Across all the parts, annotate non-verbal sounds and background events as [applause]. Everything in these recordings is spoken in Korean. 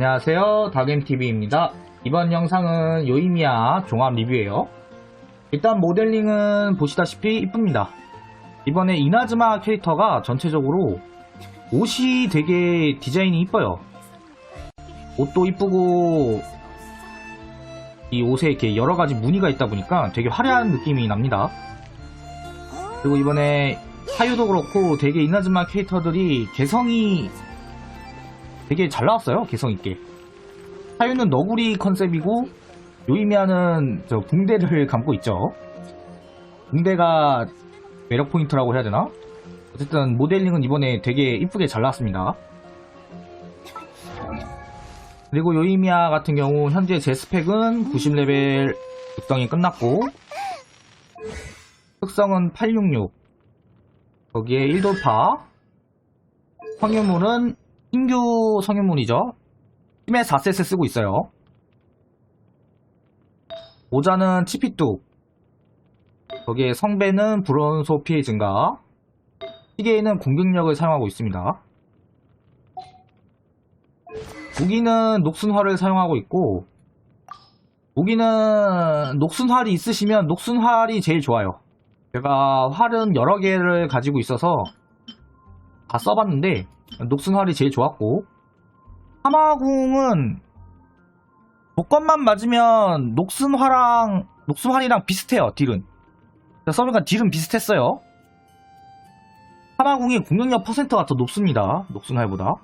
안녕하세요. 다겜TV입니다. 이번 영상은 요이미야 종합 리뷰예요. 일단 모델링은 보시다시피 이쁩니다. 이번에 이나즈마 캐릭터가 전체적으로 옷이 되게 디자인이 이뻐요. 옷도 이쁘고 이 옷에 이렇게 여러가지 무늬가 있다 보니까 되게 화려한 느낌이 납니다. 그리고 이번에 사유도 그렇고 되게 이나즈마 캐릭터들이 개성이 되게 잘 나왔어요 개성 있게. 사유는 너구리 컨셉이고 요이미아는 저 붕대를 [laughs] 감고 있죠. 붕대가 매력 포인트라고 해야 되나? 어쨌든 모델링은 이번에 되게 이쁘게 잘 나왔습니다. 그리고 요이미아 같은 경우 현재 제 스펙은 90레벨 육성이 끝났고 특성은 866 거기에 1돌파. 성유물은 신규 성유물이죠? 힘의 4셋을 쓰고 있어요. 모자는 치피뚝. 거기에 성배는 불온소 피해 증가. 시계에는 공격력을 사용하고 있습니다. 무기는 녹순화를 사용하고 있고 무기는 녹순활이 있으시면 녹순활이 제일 좋아요. 제가 활은 여러 개를 가지고 있어서 다 써봤는데 녹순활이 제일 좋았고. 하마궁은 조건만 맞으면 녹순화랑 녹순활이랑 비슷해요 딜은. 써보니까 딜은 비슷했어요. 하마궁이 공격력 퍼센트가 더 높습니다 녹순활보다.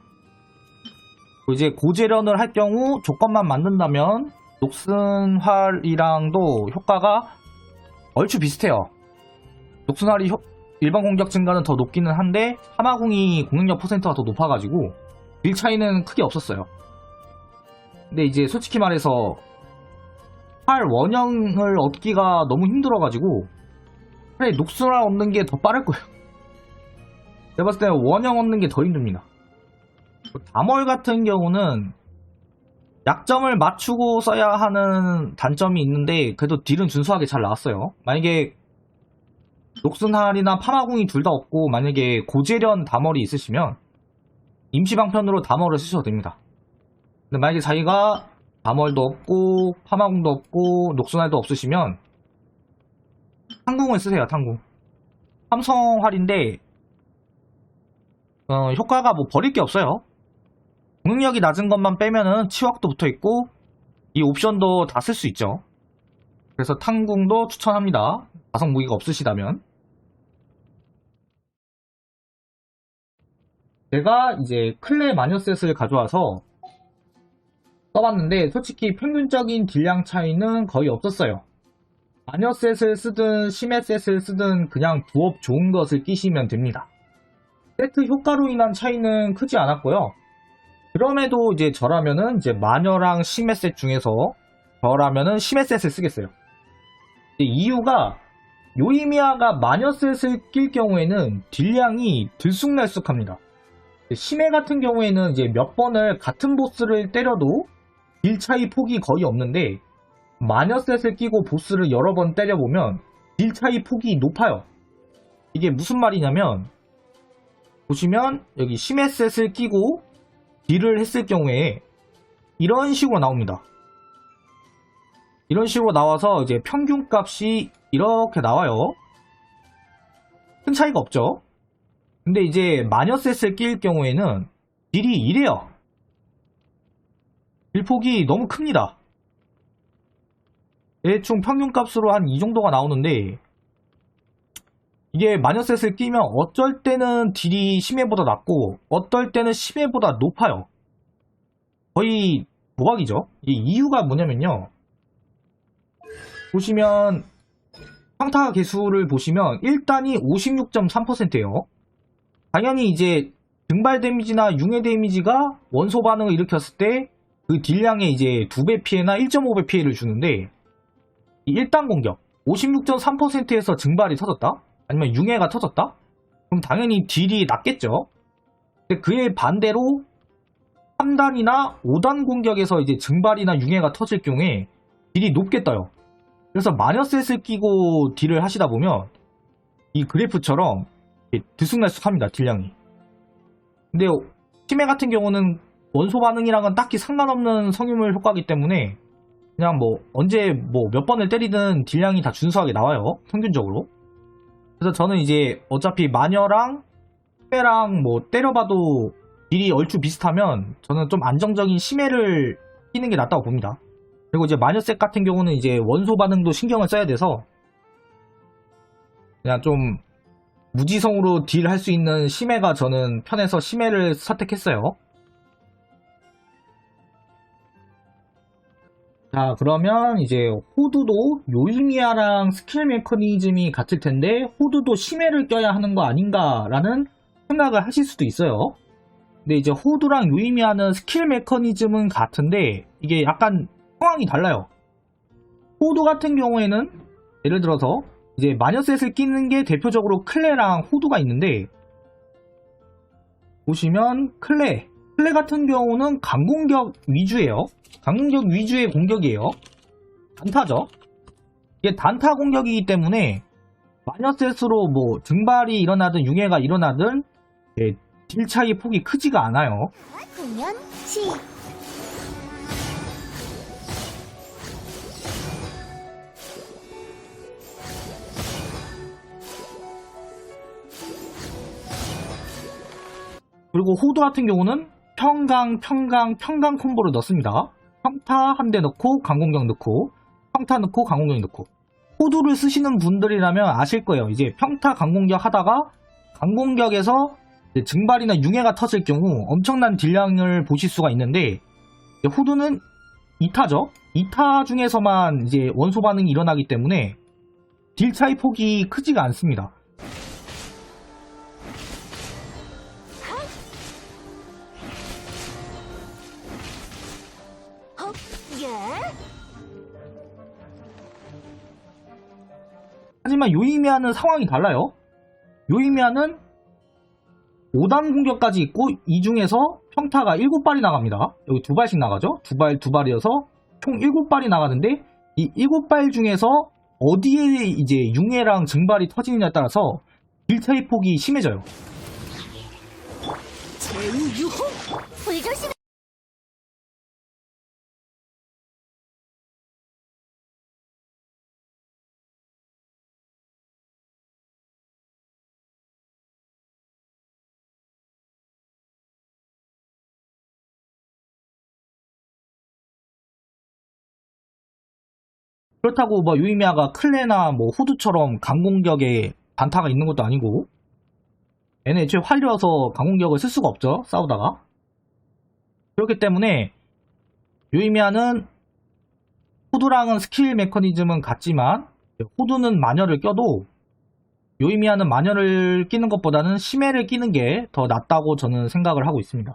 그리고 이제 고재련을 할 경우 조건만 만든다면 녹순활이랑도 효과가 얼추 비슷해요. 녹순활이 효- 일반 공격 증가는 더 높기는 한데 하마궁이 공격력 퍼센트가 더 높아가지고 딜 차이는 크게 없었어요. 근데 이제 솔직히 말해서 활 원형을 얻기가 너무 힘들어가지고 차라리 녹순활 얻는 게 더 빠를 거예요. 내가 봤을 때 원형 얻는 게 더 힘듭니다. 다멀 같은 경우는 약점을 맞추고 써야 하는 단점이 있는데 그래도 딜은 준수하게 잘 나왔어요. 만약에 녹순할이나 파마궁이 둘 다 없고 만약에 고재련 다멀이 있으시면 임시방편으로 다멀을 쓰셔도 됩니다. 근데 만약에 자기가 다멀도 없고 파마궁도 없고 녹순할도 없으시면 탕궁을 쓰세요. 탕궁. 삼성활인데 어, 효과가 뭐 버릴 게 없어요. 공격력이 낮은 것만 빼면은 치확도 붙어 있고 이 옵션도 다 쓸 수 있죠. 그래서 탕궁도 추천합니다. 가성 무기가 없으시다면. 제가 이제 클레 마녀셋을 가져와서 써봤는데 솔직히 평균적인 딜량 차이는 거의 없었어요. 마녀셋을 쓰든 심해셋을 쓰든 그냥 부업 좋은 것을 끼시면 됩니다. 세트 효과로 인한 차이는 크지 않았고요. 그럼에도 이제 저라면은 이제 마녀랑 심해셋 중에서 저라면은 심해셋을 쓰겠어요. 이유가 요이미아가 마녀셋을 낄 경우에는 딜량이 들쑥날쑥합니다. 심해 같은 경우에는 이제 몇 번을 같은 보스를 때려도 딜 차이 폭이 거의 없는데 마녀셋을 끼고 보스를 여러 번 때려보면 딜 차이 폭이 높아요. 이게 무슨 말이냐면 보시면 여기 심해셋을 끼고 딜을 했을 경우에 이런 식으로 나옵니다. 이런 식으로 나와서 이제 평균 값이 이렇게 나와요. 큰 차이가 없죠? 근데 이제 마녀셋을 끼일 경우에는 딜이 이래요. 딜폭이 너무 큽니다. 대충 평균 값으로 한 이 정도가 나오는데 이게 마녀셋을 끼면 어쩔 때는 딜이 심해보다 낮고 어떨 때는 심해보다 높아요. 거의 도박이죠. 이 이유가 뭐냐면요. 보시면 평타 개수를 보시면 1단이 56.3%예요. 당연히 이제 증발 데미지나 융해 데미지가 원소 반응을 일으켰을 때 그 딜량의 이제 2배 피해나 1.5배 피해를 주는데 이 1단 공격 56.3%에서 증발이 터졌다? 아니면 융해가 터졌다? 그럼 당연히 딜이 낮겠죠. 근데 그에 반대로 3단이나 5단 공격에서 이제 증발이나 융해가 터질 경우에 딜이 높게 떠요. 그래서 마녀셋을 끼고 딜을 하시다 보면 이 그래프처럼 이렇게 들쑥날쑥합니다 딜량이. 근데 심해 같은 경우는 원소 반응이랑은 딱히 상관없는 성유물 효과이기 때문에 그냥 뭐 언제 뭐 몇 번을 때리든 딜량이 다 준수하게 나와요. 평균적으로. 그래서 저는 이제 어차피 마녀랑 빼랑 뭐 때려봐도 딜이 얼추 비슷하면 저는 좀 안정적인 심해를 끼는 게 낫다고 봅니다. 그리고 이제 마녀색 같은 경우는 이제 원소 반응도 신경을 써야 돼서 그냥 좀 무지성으로 딜할 수 있는 심해가 저는 편해서 심해를 선택했어요. 자, 그러면 이제 호두도 요이미아랑 스킬 메커니즘이 같을 텐데 호두도 심해를 껴야 하는 거 아닌가라는 생각을 하실 수도 있어요. 근데 이제 호두랑 요이미아는 스킬 메커니즘은 같은데 이게 약간 상황이 달라요. 호두 같은 경우에는 예를 들어서 이제 마녀셋을 끼는 게 대표적으로 클레랑 호두가 있는데 보시면 클레 클레 같은 경우는 강공격 위주예요. 강공격 위주의 공격이에요. 단타죠. 이게 단타 공격이기 때문에 마녀셋으로 뭐 증발이 일어나든 융해가 일어나든 예, 딜 차이 폭이 크지가 않아요. 공연 시 그리고 호두 같은 경우는 평강, 평강, 평강 콤보를 넣습니다. 평타 한 대 넣고 강공격 넣고 평타 넣고 강공격 넣고 호두를 쓰시는 분들이라면 아실 거예요. 이제 평타 강공격 하다가 강공격에서 증발이나 융해가 터질 경우 엄청난 딜량을 보실 수가 있는데 호두는 2타죠. 2타 중에서만 이제 원소 반응이 일어나기 때문에 딜 차이 폭이 크지가 않습니다. 헉 예? 하지만 요이미아는 상황이 달라요. 요이미아는 5단 공격까지 있고 이 중에서 평타가 7발이 나갑니다. 여기 두 발씩 나가죠. 두 발, 두 발이어서 총 7발이 나가는데 이 7발 중에서 어디에 이제 융해랑 증발이 터지느냐에 따라서 딜 차이 폭이 심해져요. 제우 유호 불조심 그렇다고 뭐 요이미아가 클레나 뭐 호두처럼 강공격에 단타가 있는 것도 아니고 얘는 애초에 활려서 강공격을 쓸 수가 없죠 싸우다가 그렇기 때문에 요이미아는 호두랑은 스킬 메커니즘은 같지만 호두는 마녀를 껴도 요이미아는 마녀를 끼는 것보다는 심해를 끼는 게 더 낫다고 저는 생각을 하고 있습니다.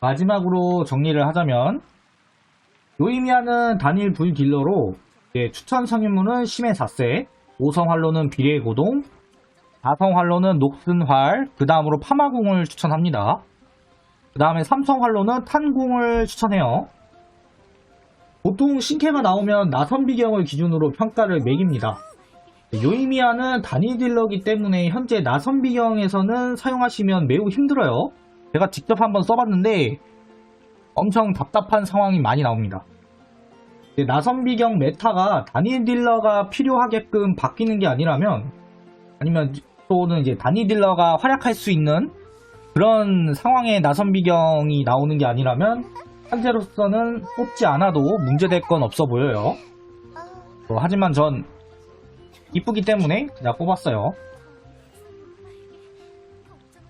마지막으로 정리를 하자면 요이미아는 단일 불 딜러로 예, 추천 성인물은 심해 4세, 5성 활로는 비례 고동, 4성 활로는 녹슨 활, 그 다음으로 파마궁을 추천합니다. 그 다음에 3성 활로는 탄궁을 추천해요. 보통 신캐가 나오면 나선 비경을 기준으로 평가를 매깁니다. 요이미아는 단일 딜러기 때문에 현재 나선 비경에서는 사용하시면 매우 힘들어요. 제가 직접 한번 써봤는데 엄청 답답한 상황이 많이 나옵니다. 이제 나선 비경 메타가 단일 딜러가 필요하게끔 바뀌는 게 아니라면 아니면 또는 이제 단일 딜러가 활약할 수 있는 그런 상황에 나선 비경이 나오는 게 아니라면 현재로서는 뽑지 않아도 문제될 건 없어 보여요. 어, 하지만 전 이쁘기 때문에 그냥 뽑았어요.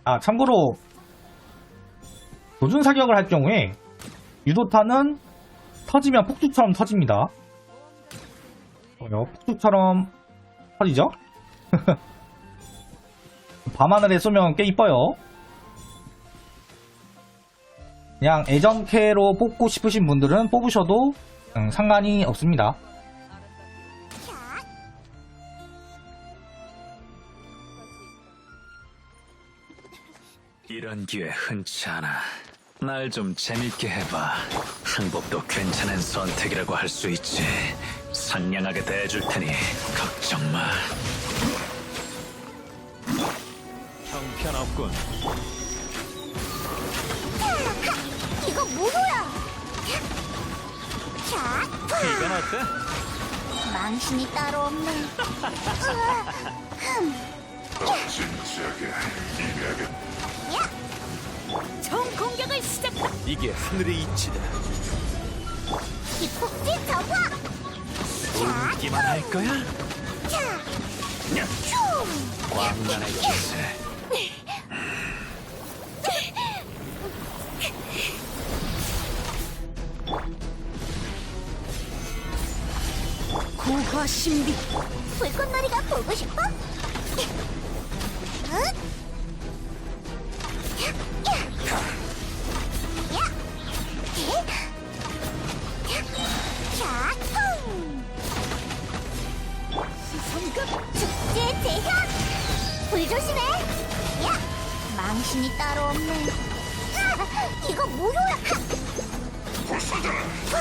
아 참고로 도준 사격을 할 경우에 유도탄은 터지면 폭주처럼 터집니다. 어, 폭주처럼 터지죠? [laughs] 밤하늘에 쏘면 꽤 이뻐요. 그냥 애정캐로 뽑고 싶으신 분들은 뽑으셔도 음, 상관이 없습니다. 이런 기회 흔치 않아. 날 좀 재밌게 해봐. 항복도 괜찮은 선택이라고 할 수 있지. 상냥하게 대해줄 테니 걱정 마. 형편 형편없군. 이거 무효야. 자, 이건 어때? 망신이 따로 없네. [laughs] 진지하게 임해야겠다. 야! 총 공격을 시작하. 이게 하늘의 이치다. 기폭지. 자, 웃기만 할 거야? 자, 슝. 왕만의 기세. 고화 신비. 불꽃놀이가 보고 싶어? 응? 축제 대현! 불 조심해! 야! 망신이 따로 없네. 아, 이거 무효야! 하! 와!